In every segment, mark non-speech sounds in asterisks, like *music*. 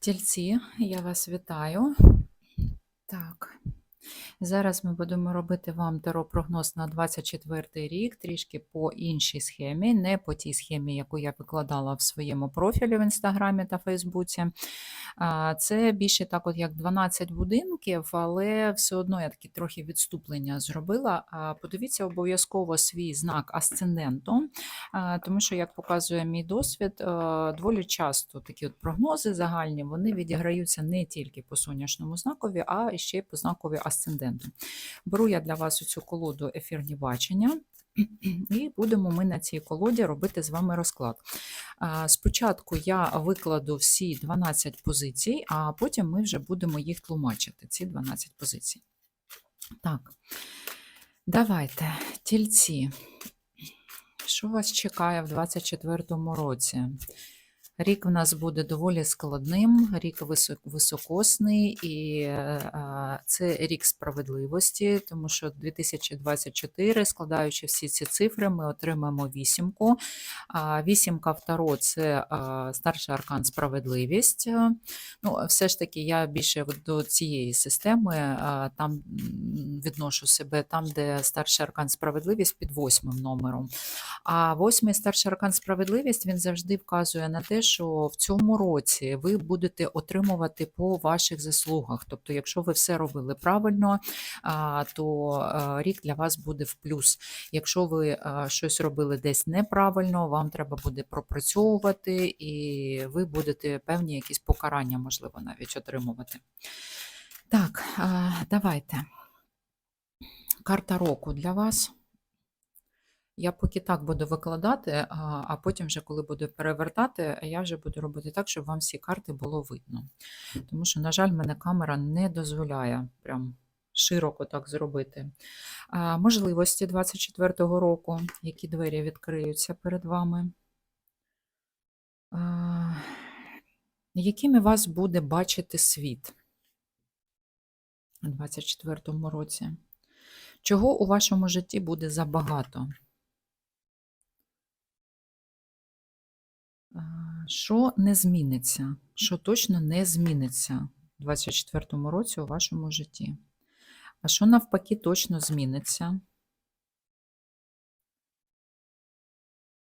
Тільці, я вас вітаю. Так. Зараз ми будемо робити вам таро-прогноз на 24 рік, трішки по іншій схемі, не по тій схемі, яку я викладала в своєму профілі в інстаграмі та Фейсбуці. Це більше так, от як 12 будинків, але все одно я такі трохи відступлення зробила. Подивіться обов'язково свій знак асценденту, тому що, як показує мій досвід, доволі часто такі от прогнози загальні вони відіграються не тільки по сонячному знакові, а ще й по знакові асценденту. Беру я для вас цю колоду ефірні бачення. І будемо ми на цій колоді робити з вами розклад. Спочатку я викладу всі 12 позицій, а потім ми вже будемо їх тлумачити, ці 12 позицій. Так, давайте, тільці. Що вас чекає в 2024 році? Рік в нас буде доволі складним, рік високосний, і е, це рік справедливості, тому що 2024, складаючи всі ці цифри, ми отримаємо вісімку. Вісімка в Таро – це е, старший аркан справедливість. Ну, все ж таки, я більше до цієї системи е, там відношу себе там, де старший аркан справедливість під восьмим номером. А восьмий старший аркан справедливість він завжди вказує на те, що в цьому році ви будете отримувати по ваших заслугах. Тобто, якщо ви все робили правильно, то рік для вас буде в плюс. Якщо ви щось робили десь неправильно, вам треба буде пропрацьовувати, і ви будете певні якісь покарання, можливо, навіть отримувати. Так, давайте. Карта року для вас. Я поки так буду викладати, а а потім, вже, коли буду перевертати, я вже буду робити так, щоб вам всі карти було видно. Тому що, на жаль, мене камера не дозволяє прям широко так зробити. Можливості 24-го року, які двері відкриються перед вами. Якими вас буде бачити світ у 24-му році? Чого у вашому житті буде забагато? Що не зміниться? Що точно не зміниться у 2024 році у вашому житті? А що навпаки точно зміниться?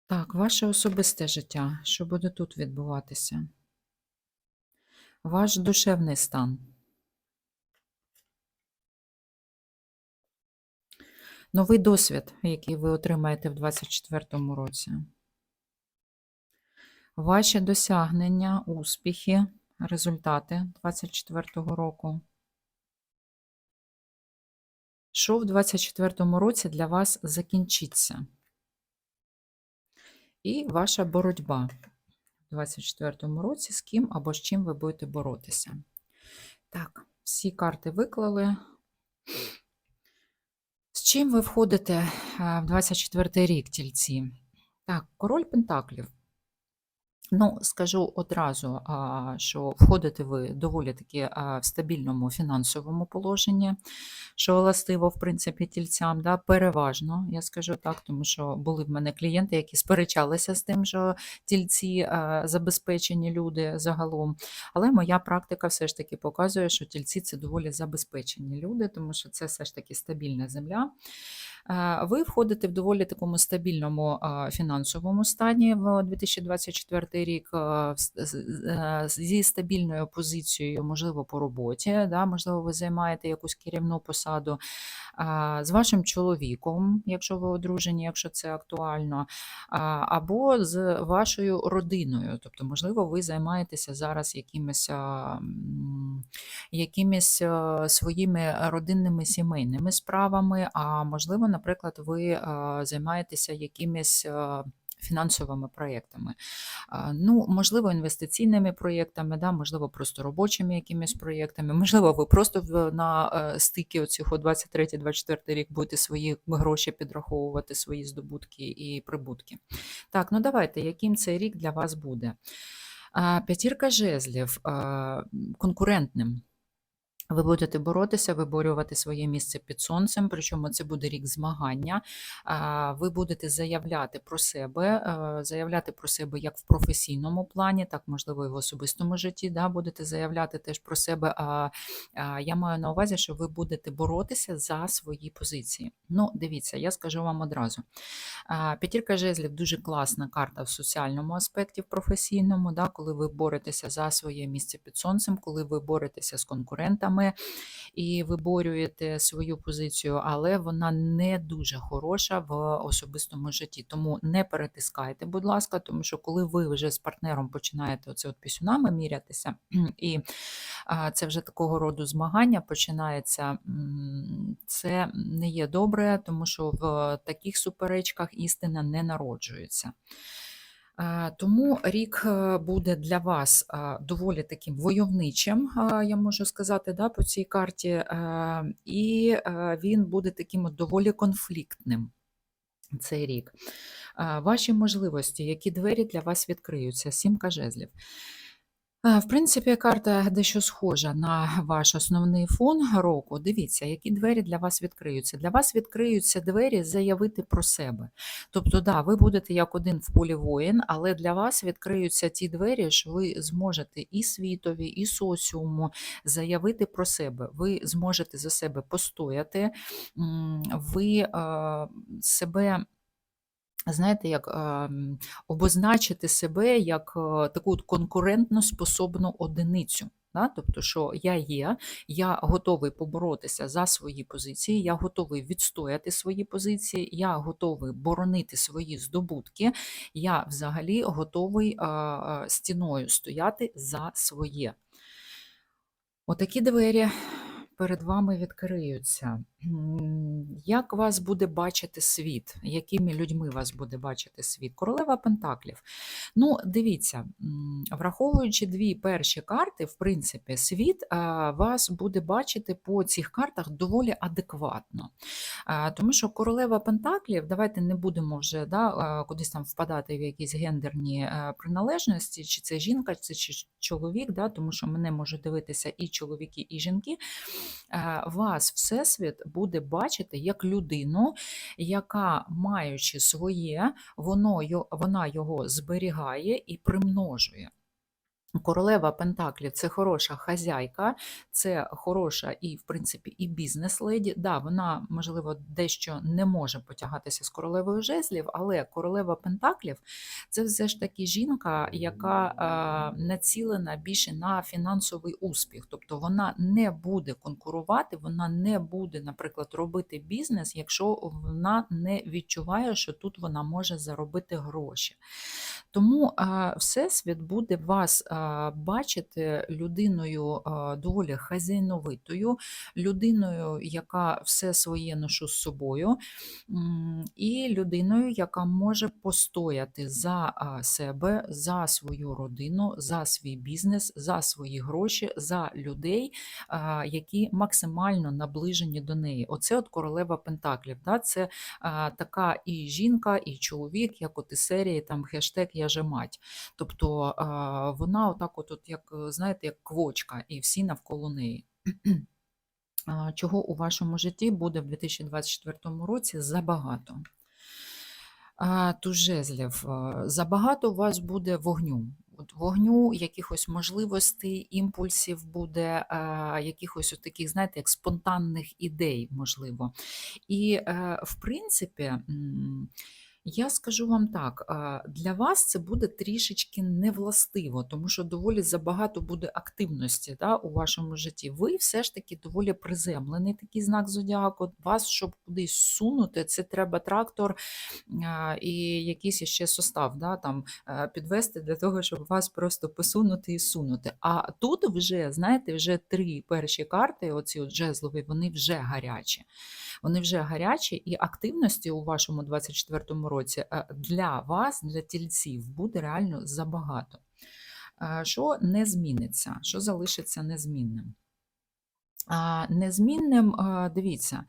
Так, ваше особисте життя. Що буде тут відбуватися? Ваш душевний стан. Новий досвід, який ви отримаєте в 2024 році. Ваші досягнення, успіхи, результати 2024 року. Що в 2024 році для вас закінчиться? І ваша боротьба в 2024 році, з ким або з чим ви будете боротися. Так, всі карти виклали. З чим ви входите в 24 рік, тільці? Так, король Пентаклів. Ну, скажу одразу, що входите ви доволі таки в стабільному фінансовому положенні, що властиво, в принципі, тільцям, да, переважно, я скажу так, тому що були в мене клієнти, які сперечалися з тим, що тільці забезпечені люди загалом. Але моя практика все ж таки показує, що тільці це доволі забезпечені люди, тому що це все ж таки стабільна земля. Ви входите в доволі такому стабільному фінансовому стані в 2024 рік е, зі стабільною позицією, можливо, по роботі, да, можливо, ви займаєте якусь керівну посаду з вашим чоловіком, якщо ви одружені, якщо це актуально, або з вашою родиною. Тобто, можливо, ви займаєтеся зараз якимись, якимись своїми родинними сімейними справами, а можливо, наприклад, ви займаєтеся якимись. Фінансовими проєктами, ну, можливо, інвестиційними проєктами, да, можливо, просто робочими якимись проєктами, можливо, ви просто на е, стикі оцього 23-24 рік будете свої гроші підраховувати, свої здобутки і прибутки. Так, ну давайте, яким цей рік для вас буде? П'ятірка жезлів конкурентним. Ви будете боротися, виборювати своє місце під сонцем, причому це буде рік змагання. Ви будете заявляти про себе, е, заявляти про себе як в професійному плані, так можливо і в особистому житті. Да, Будете заявляти теж про себе. А я маю на увазі, що ви будете боротися за свої позиції. Ну, дивіться, я скажу вам одразу. П'ятірка жезлів дуже класна карта в соціальному аспекті, в професійному, да, коли ви боретеся за своє місце під сонцем, коли ви боретеся з конкурентами і виборюєте свою позицію, але вона не дуже хороша в особистому житті. Тому не перетискайте, будь ласка, тому що коли ви вже з партнером починаєте оце от пісюнами мірятися, *clears throat* і це вже такого роду змагання починається, це не є добре, тому що в таких суперечках істина не народжується. Тому рік е, буде для вас доволі таким войовничим, я можу сказати, да, по цій карті, і е, він буде таким доволі конфліктним цей рік. Ваші можливості, які двері для вас відкриються, сімка жезлів. В принципі, карта дещо схожа на ваш основний фон року. Дивіться, які двері для вас відкриються. Для вас відкриються двері заявити про себе. Тобто, да, ви будете як один в полі воїн, але для вас відкриються ті двері, що ви зможете і світові, і соціуму заявити про себе. Ви зможете за себе постояти, ви себе. Знаєте, як ем, обозначити себе як е, таку конкурентно способну одиницю. Да? Тобто, що я є, я готовий поборотися за свої позиції, я готовий відстояти свої позиції, я готовий боронити свої здобутки, я взагалі готовий е, е, стіною стояти за своє. Отакі двері перед вами відкриються. Як вас буде бачити світ? Якими людьми вас буде бачити світ? Королева Пентаклів. Ну, дивіться, враховуючи дві перші карти, в принципі, світ вас буде бачити по цих картах доволі адекватно. Тому що королева Пентаклів, давайте не будемо вже да, кудись там впадати в якісь гендерні приналежності, чи це жінка, чи це чоловік, да, тому що мене можуть дивитися і чоловіки, і жінки. Вас Всесвіт буде бачити як людину, яка, маючи своє, воно, вона його зберігає і примножує. Королева Пентаклів це хороша хазяйка, це хороша і, в принципі, і бізнес-леді. Да, вона, можливо, дещо не може потягатися з королевою жезлів, але королева Пентаклів це все ж таки жінка, яка е, націлена більше на фінансовий успіх. Тобто вона не буде конкурувати, вона не буде, наприклад, робити бізнес, якщо вона не відчуває, що тут вона може заробити гроші. Тому а, Всесвіт буде вас а, бачити людиною доволі хазяйновитою, людиною, яка все своє ношу з собою, і людиною, яка може постояти за себе, за свою родину, за свій бізнес, за свої гроші, за людей, які максимально наближені до неї. Оце от королева Пентаклів. Да? Це така і жінка, і чоловік, як от із серії там хештег Я же мать. Тобто вона отак, от, от як е, знаєте, як квочка, і всі навколо неї. *clears throat* Чого у вашому житті буде в 2024 році забагато? А, Туз жезлів. а, Забагато у вас буде вогню. От вогню, якихось можливостей, імпульсів буде, а, якихось от таких, знаєте, як спонтанних ідей, можливо. І, е, в принципі, я скажу вам так, для вас це буде трішечки невластиво, тому що доволі забагато буде активності да, у вашому житті. Ви все ж таки доволі приземлений такий знак зодіаку. Вас, щоб кудись сунути, це треба трактор і якийсь ще состав да, там, підвести для того, щоб вас просто посунути і сунути. А тут вже, знаєте, вже три перші карти, оці от жезлові, вони вже гарячі. Вони вже гарячі, і активності у вашому 24-му році е, для вас, для тільців, буде реально забагато. Е, Що не зміниться, що залишиться незмінним? Незмінним, дивіться,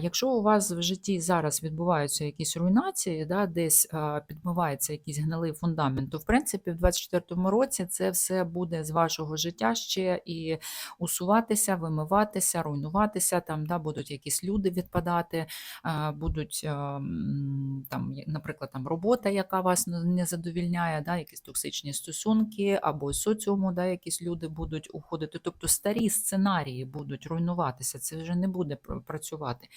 якщо у вас в житті зараз відбуваються якісь руйнації, да, десь а, підмивається якийсь гнилий фундамент, то в принципі в 24-му році це все буде з вашого життя ще і усуватися, вимиватися, руйнуватися. Там да, будуть якісь люди відпадати, будуть, там, наприклад, там робота, яка вас не задовільняє, да, якісь токсичні стосунки, або соціуму, да, якісь люди будуть уходити. Тобто старі сценарії будуть руйнуватися, це вже не буде працювати.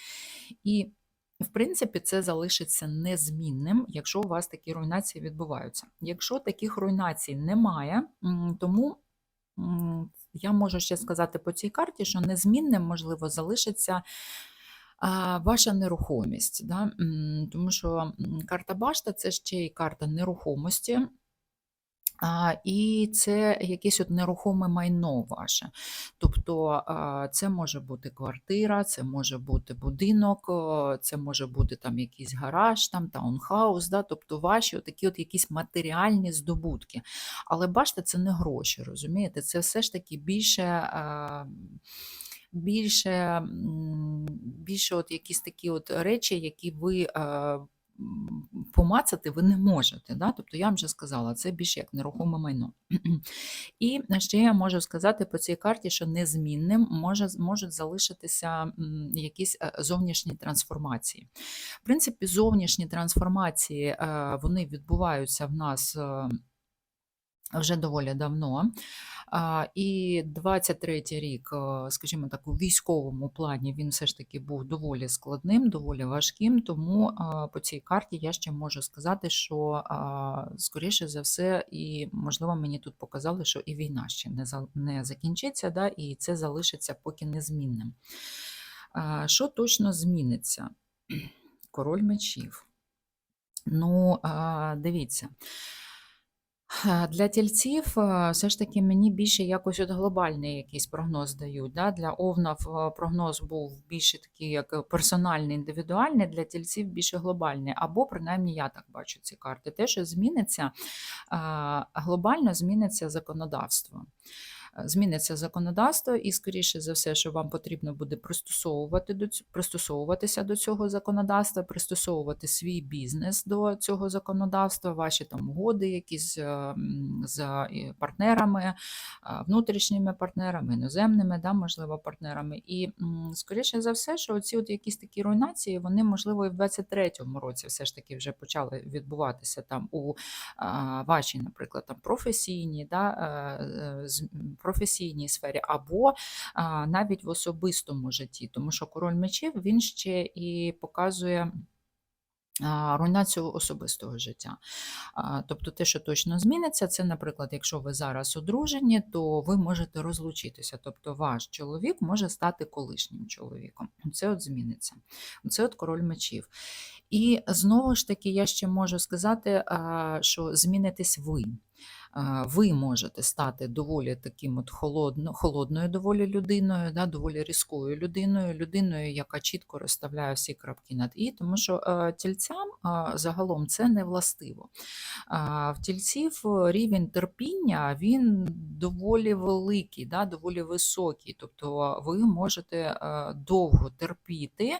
І в принципі, це залишиться незмінним, якщо у вас такі руйнації відбуваються. Якщо таких руйнацій немає, тому я можу ще сказати по цій карті, що незмінним, можливо, залишиться ваша нерухомість. Да? Тому що карта башта це ще й карта нерухомості. І це якесь от нерухоме майно ваше. Тобто це може бути квартира, це може бути будинок, це може бути там якийсь гараж, там таунхаус, да? тобто ваші такі от якісь матеріальні здобутки. Але бачите, це не гроші, розумієте? Це все ж таки більше. Більше, більше от якісь такі от речі, які ви помацати ви не можете. Да? Тобто я вам вже сказала, це більше як нерухоме майно. І ще я можу сказати по цій карті, що незмінним може, можуть залишитися якісь е, зовнішні трансформації. В принципі, зовнішні трансформації е, вони відбуваються в нас. Е, Вже доволі давно. І 23-й рік, е, скажімо так, у військовому плані він все ж таки був доволі складним, доволі важким. Тому по цій карті я ще можу сказати, що скоріше за все, і можливо мені тут показали, що і війна ще не не закінчиться, да, і це залишиться поки незмінним. Що точно зміниться? Король мечів. Ну, дивіться. Для тільців е, все ж таки мені більше якось от глобальний якийсь прогноз дають. Да? Для овнів е, прогноз був більше такий, як персональний, індивідуальний, для тільців більше глобальний. Або, принаймні, я так бачу ці карти. Те, що зміниться, е, глобально зміниться законодавство. Е, Зміниться законодавство, і, скоріше за все, що вам потрібно буде пристосовувати до пристосовуватися до цього законодавства, пристосовувати свій бізнес до цього законодавства, ваші там угоди, якісь е, з е, партнерами, внутрішніми партнерами, іноземними, да, можливо, партнерами. І скоріше за все, що ці от якісь такі руйнації, вони, можливо, і в 23-му році все ж таки вже почали відбуватися там у вашій, наприклад, там професійній, да, професійній сфері, або навіть в особистому житті, тому що король мечів він ще і показує. Руйнацію особистого життя. Тобто те, що точно зміниться, це, наприклад, якщо ви зараз одружені, то ви можете розлучитися. Тобто ваш чоловік може стати колишнім чоловіком. Це от зміниться. Це от король мечів. І знову ж таки, я ще можу сказати, що змінитесь ви. Ви можете стати доволі таким от холодно, холодною доволі людиною, да, доволі різкою людиною, людиною, яка чітко розставляє всі крапки над і, тому що е, тільцям загалом це не властиво. В тільців е, рівень терпіння він доволі великий, да, доволі високий. Тобто ви можете е, довго терпіти,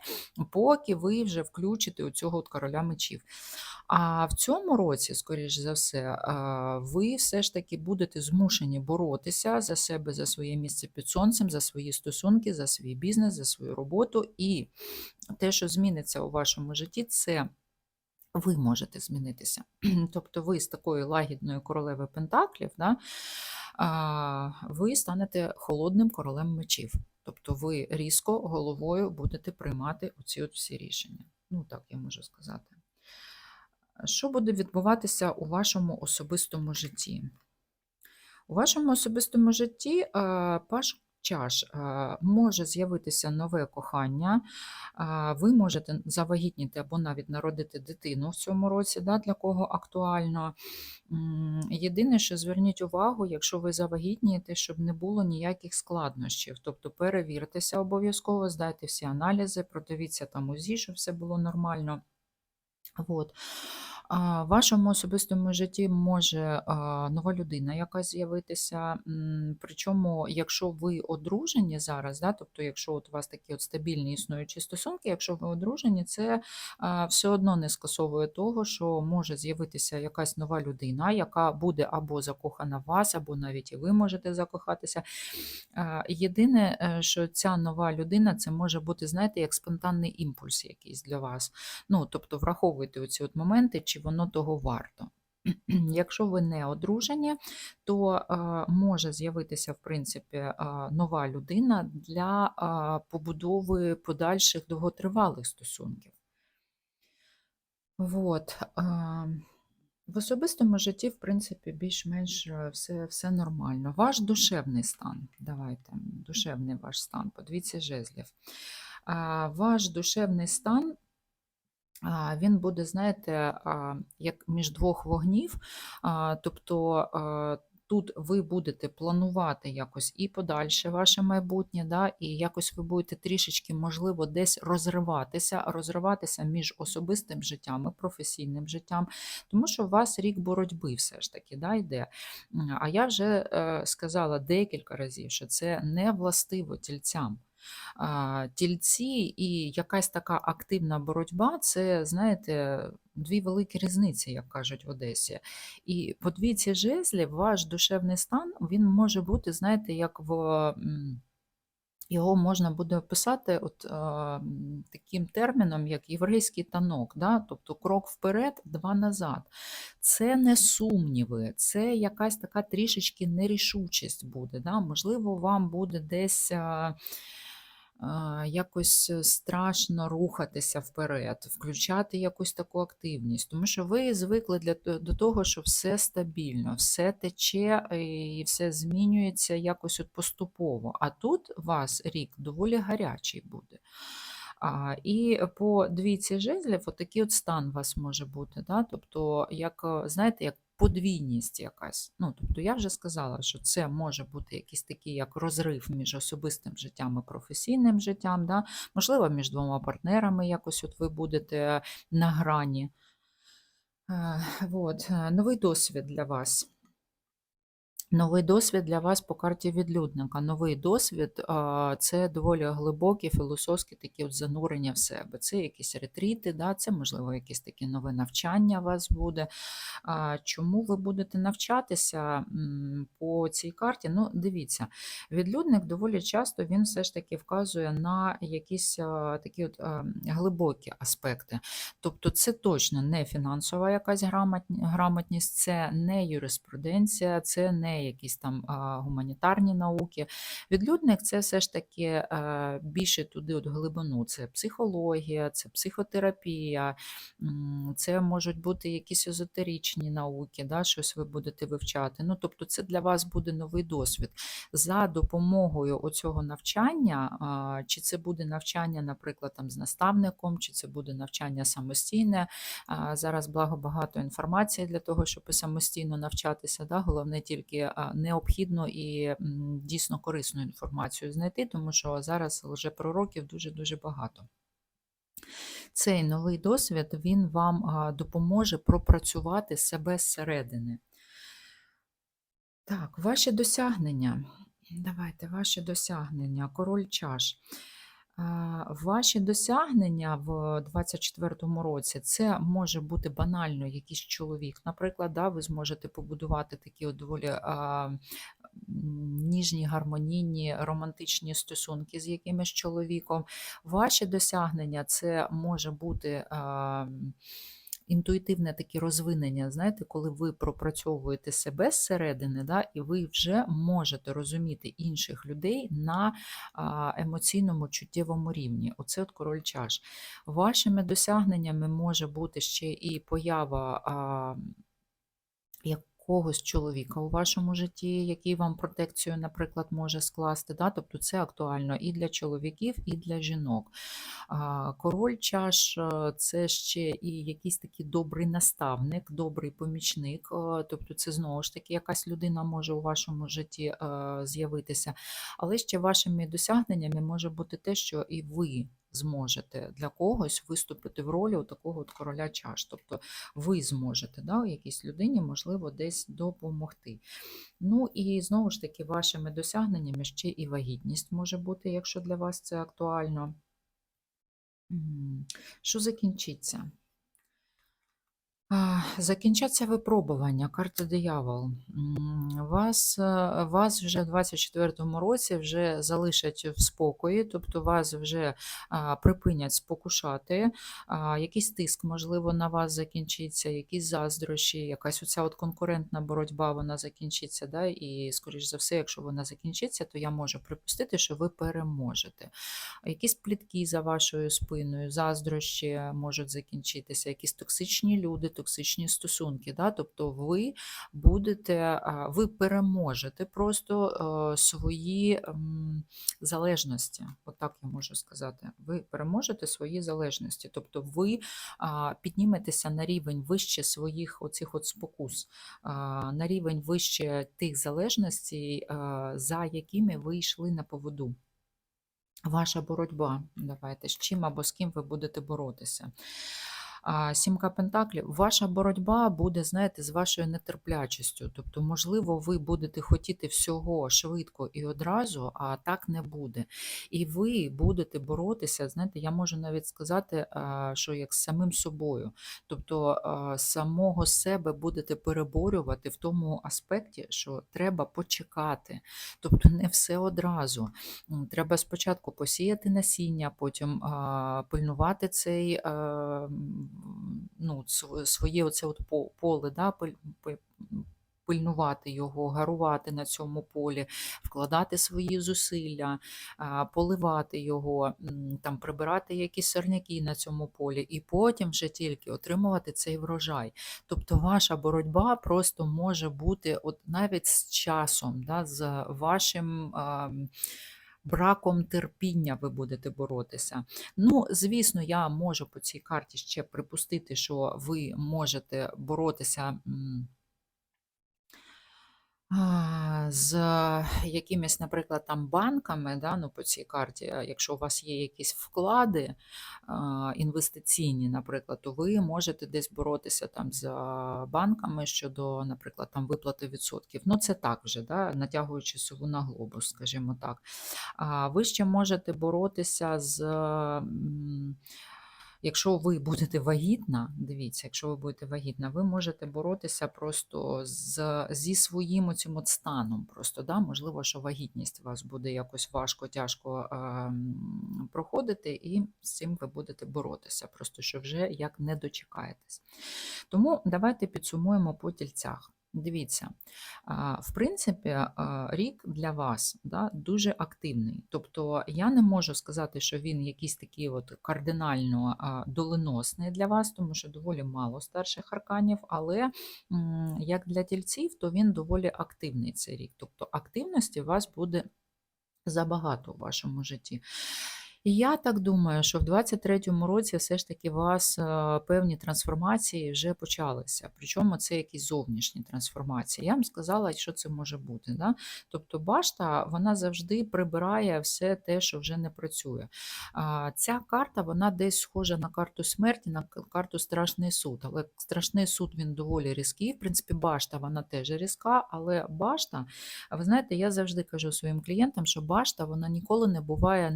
поки ви вже включите у цього короля мечів. А в цьому році, скоріш за все, ви все ж таки будете змушені боротися за себе, за своє місце під сонцем, за свої стосунки, за свій бізнес, за свою роботу. І те, що зміниться у вашому житті, це ви можете змінитися. *clears throat* Тобто ви з такої лагідної королеви Пентаклів, да, ви станете холодним королем мечів. Тобто ви різко головою будете приймати оці от всі рішення. Ну, так я можу сказати. Що буде відбуватися у вашому особистому житті? У вашому особистому житті е, паш чаш е, може з'явитися нове кохання, е, ви можете завагітніти або навіть народити дитину в цьому році, да, для кого актуально. Єдине, що зверніть увагу, якщо ви завагітнієте, щоб не було ніяких складнощів. Тобто перевіртеся обов'язково, здайте всі аналізи, продивіться там УЗІ, щоб все було нормально. От. В вашому особистому житті може нова людина якась з'явитися. Причому, якщо ви одружені зараз, да, тобто, якщо от у вас такі от стабільні існуючі стосунки, якщо ви одружені, це все одно не скасовує того, що може з'явитися якась нова людина, яка буде або закохана в вас, або навіть і ви можете закохатися. Єдине, е, що ця нова людина це може бути, знаєте, як спонтанний імпульс якийсь для вас. Ну, тобто враховуйте оці от моменти, чи воно того варто. *clears throat* Якщо ви не одружені, то е, може з'явитися в принципі е, нова людина для е, побудови подальших довготривалих стосунків. Вот. е, В особистому житті, в принципі, більш-менш все, все нормально. Ваш душевний стан. Давайте, душевний ваш стан, подивіться жезлів. Ваш душевний стан він буде, знаєте, як між двох вогнів. Тобто тут ви будете планувати якось і подальше ваше майбутнє, да, і якось ви будете трішечки, можливо, десь розриватися, розриватися між особистим життям і професійним життям, тому що у вас рік боротьби все ж таки да, йде. А я вже е, сказала декілька разів, що це не властиво тільцям. Тільці і якась така активна боротьба це, знаєте, дві великі різниці, як кажуть в Одесі. І по двійці жезлів ваш душевний стан він може бути, знаєте, як в. Його можна буде описати от, м, таким терміном, як єврейський танок, да? тобто крок вперед, два назад. Це не сумніви, це якась така трішечки нерішучість буде. Да? Можливо, вам буде десь. а, якось е, страшно рухатися вперед, включати якусь таку активність, тому що ви звикли для, до того, що все стабільно, все тече е, і все змінюється якось от поступово. А тут вас рік доволі гарячий буде. А, і по двійці жезлів отакий от стан у вас може бути. Да? Тобто, як, е, знаєте, як подвійність якась. Ну, тобто я вже сказала, що це може бути якийсь такий як розрив між особистим життям і професійним життям. Да? Можливо, між двома партнерами якось от ви будете на грані. Е, Вот. е, Новий досвід для вас. Новий досвід для вас по карті відлюдника. Новий досвід це доволі глибокі, філософські такі от занурення в себе. Це якісь ретріти, да, це, можливо, якесь таке нове навчання у вас буде. Чому ви будете навчатися по цій карті? Ну, дивіться, відлюдник доволі часто він все ж таки вказує на якісь такі от глибокі аспекти. Тобто, це точно не фінансова якась грамотність, це не юриспруденція, це не якісь там гуманітарні науки. Відлюдник це все ж таки більше туди от глибину. Це психологія, це психотерапія, це можуть бути якісь езотеричні науки, да, щось ви будете вивчати. Ну, тобто, це для вас буде новий досвід. За допомогою оцього навчання, чи це буде навчання, наприклад, там з наставником, чи це буде навчання самостійне. Зараз благо багато інформації для того, щоб самостійно навчатися. Да? Головне тільки необхідну і дійсно корисну інформацію знайти, тому що зараз лжепророків дуже-дуже багато. Цей новий досвід він вам допоможе пропрацювати себе зсередини. Так, ваші досягнення. Давайте, ваші досягнення, король чаш. Ваші досягнення в 24-му році це може бути банально якийсь чоловік. Наприклад, да, ви зможете побудувати такі от доволі а, ніжні, гармонійні, романтичні стосунки з якимось чоловіком. Ваші досягнення це може бути. А, Інтуїтивне таке розвинення, знаєте, коли ви пропрацьовуєте себе зсередини, да, і ви вже можете розуміти інших людей на емоційному чуттєвому рівні. Оце от король чаш. Вашими досягненнями може бути ще і поява а, якогось чоловіка у вашому житті, який вам протекцію, наприклад, може скласти. Да? Тобто це актуально і для чоловіків, і для жінок. Король чаш е, це ще і якийсь такий добрий наставник, добрий помічник. е, Тобто, це знову ж таки якась людина може у вашому житті е, з'явитися. Але ще вашими досягненнями може бути те, що і ви зможете для когось виступити в ролі у такого от короля чаш. Тобто ви зможете да, якійсь людині, можливо, десь допомогти. Ну і знову ж таки, вашими досягненнями ще і вагітність може бути, якщо для вас це актуально. Що закінчиться? Закінчаться випробування, карта диявол. Вас, е, вас вже в 24-му році вже залишать в спокої, тобто вас вже припинять спокушати, якийсь тиск, можливо, на вас закінчиться, якісь заздрощі, якась оця от конкурентна боротьба вона закінчиться. Да? І, скоріш за все, якщо вона закінчиться, то я можу припустити, що ви переможете. Якісь плітки за вашою спиною, заздрощі можуть закінчитися, якісь токсичні люди, токсичні стосунки. Да? Тобто ви будете, ви переможете просто е, свої залежності. Отак я можу сказати. Ви переможете свої залежності. Тобто ви підніметеся на рівень вище своїх оцих от спокус, на рівень вище тих залежностей, за якими ви йшли на поводу. Ваша боротьба. Давайте з чим або з ким ви будете боротися. Сімка Пентаклів, ваша боротьба буде, знаєте, з вашою нетерплячістю. Тобто, можливо, ви будете хотіти всього швидко і одразу, а так не буде. І ви будете боротися, знаєте, я можу навіть сказати, що як з самим собою. Тобто самого себе будете переборювати в тому аспекті, що треба почекати. Тобто не все одразу. Треба спочатку посіяти насіння, потім пильнувати цей ну, своє оце от поле, да, пильнувати його, гарувати на цьому полі, вкладати свої зусилля, поливати його, там, прибирати якісь сорняки на цьому полі, і потім вже тільки отримувати цей врожай. Тобто ваша боротьба просто може бути от навіть з часом, да, з вашим. Браком терпіння ви будете боротися. Ну, звісно, я можу по цій карті ще припустити, що ви можете боротися. З якимись, наприклад, там банками, да, ну, по цій карті, якщо у вас є якісь вклади інвестиційні, наприклад, то ви можете десь боротися там з банками щодо, наприклад, там виплати відсотків. Ну, це так вже, да, натягуючи сову на глобус, скажімо так. А ви ще можете боротися з. Якщо ви будете вагітна, дивіться, якщо ви будете вагітна, ви можете боротися просто з, зі своїм цим от станом. Просто, да? Можливо, що вагітність у вас буде якось важко, тяжко ем, проходити, і з цим ви будете боротися, просто що вже як не дочекаєтесь. Тому давайте підсумуємо по тільцях. Дивіться, в принципі, рік для вас да, дуже активний. Тобто я не можу сказати, що він якийсь такий от кардинально доленосний для вас, тому що доволі мало старших арканів, але як для тільців, то він доволі активний цей рік. Тобто активності у вас буде забагато у вашому житті. І я так думаю, що в 23-му році все ж таки у вас е, певні трансформації вже почалися. Причому це якісь зовнішні трансформації. Я вам сказала, що це може бути. Да? Тобто башта вона завжди прибирає все те, що вже не працює. Ця карта вона десь схожа на карту смерті, на карту Страшний суд. Але страшний суд він доволі різкий. В принципі, башта вона теж різка, але башта, ви знаєте, я завжди кажу своїм клієнтам, що башта вона ніколи не буває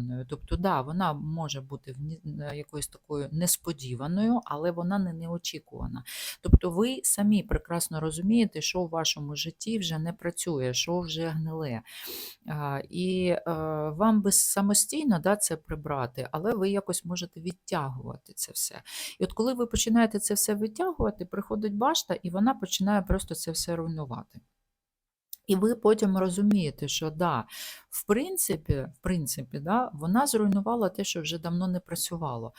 неочікуваною. Тобто, да, вона може бути е, якоюсь такою несподіваною, але вона не неочікувана. Тобто, ви самі прекрасно розумієте, що в вашому житті вже не працює, що вже гниле. І е, вам би самостійно да, це прибрати, але ви якось можете відтягувати це все. І от коли ви починаєте це все витягувати, приходить башта, і вона починає просто це все руйнувати. І ви потім розумієте, що да, в принципі, в принципі, да, вона зруйнувала те, що вже давно не працювало.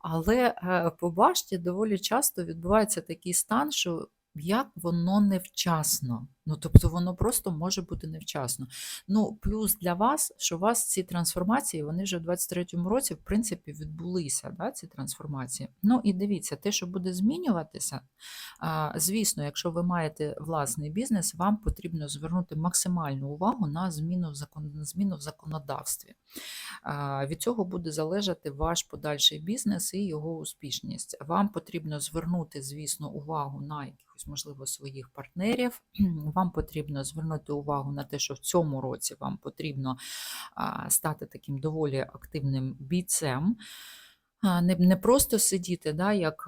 Але е, по башті доволі часто відбувається такий стан, що як воно невчасно. Ну, тобто воно просто може бути невчасно. Ну, плюс для вас, що у вас ці трансформації, вони вже в 23-му році, в принципі, відбулися, да, ці трансформації. Ну і дивіться, те, що буде змінюватися, звісно, якщо ви маєте власний бізнес, вам потрібно звернути максимальну увагу на зміну в закон, зміну в законодавстві. Від цього буде залежати ваш подальший бізнес і його успішність. Вам потрібно звернути, звісно, увагу на якихось, можливо, своїх партнерів. *clears throat* Вам потрібно звернути увагу на те, що в цьому році вам потрібно стати таким доволі активним бійцем. Не, не просто сидіти, да, як,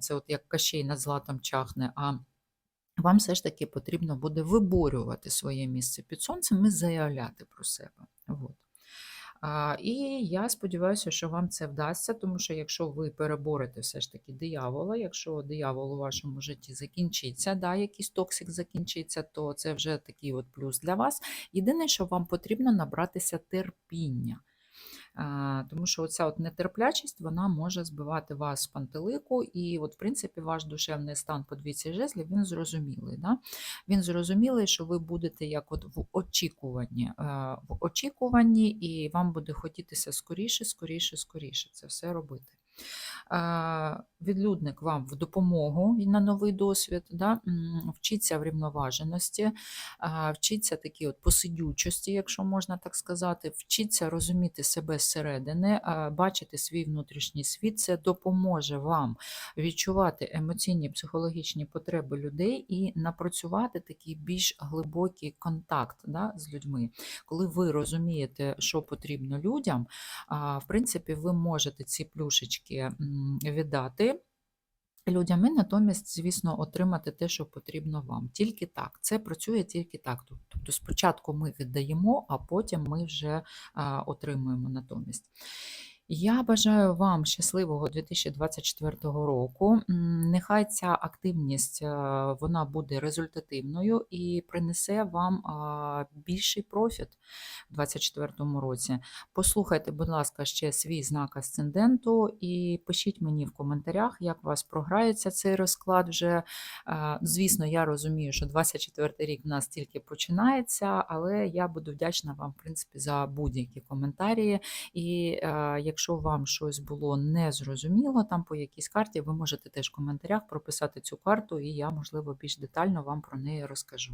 це от як кащей над златом чахне, а вам все ж таки потрібно буде виборювати своє місце під сонцем і заявляти про себе. От. І я сподіваюся, що вам це вдасться, тому що якщо ви переборете все ж таки диявола, якщо диявол у вашому житті закінчиться, да, якийсь токсик закінчиться, то це вже такий от плюс для вас. Єдине, що вам потрібно набратися терпіння. Тому що оця от нетерплячість вона може збивати вас з пантелику, і, от, в принципі, ваш душевний стан по двійці жезлів він зрозумілий. Да? Він зрозумілий, що ви будете як от в очікуванні, е, в очікуванні, і вам буде хотітися скоріше, скоріше, скоріше це все робити. Е, Відлюдник вам в допомогу на новий досвід, да? вчиться в рівноваженості, е, вчиться такі от посидючості, якщо можна так сказати, вчиться розуміти себе зсередини, е, бачити свій внутрішній світ. Це допоможе вам відчувати емоційні психологічні потреби людей і напрацювати такий більш глибокий контакт да, з людьми. Коли ви розумієте, що потрібно людям, в принципі, ви можете ці плюшечки м, віддати. Людям і натомість, звісно, отримати те, що потрібно вам. Тільки так. Це працює тільки так. Тобто спочатку ми віддаємо, а потім ми вже отримуємо натомість. Я бажаю вам щасливого 2024 року. Нехай ця активність е, вона буде результативною і принесе вам більший профіт у 2024 році. Послухайте, будь ласка, ще свій знак асценденту і пишіть мені в коментарях, як у вас програється цей розклад вже. Звісно, я розумію, що 24 рік в нас тільки починається, але я буду вдячна вам, в принципі, за будь-які коментарі. І е, якщо вам щось було незрозуміло там по якійсь карті, ви можете теж в коментарях прописати цю карту, і я, можливо, більш детально вам про неї розкажу.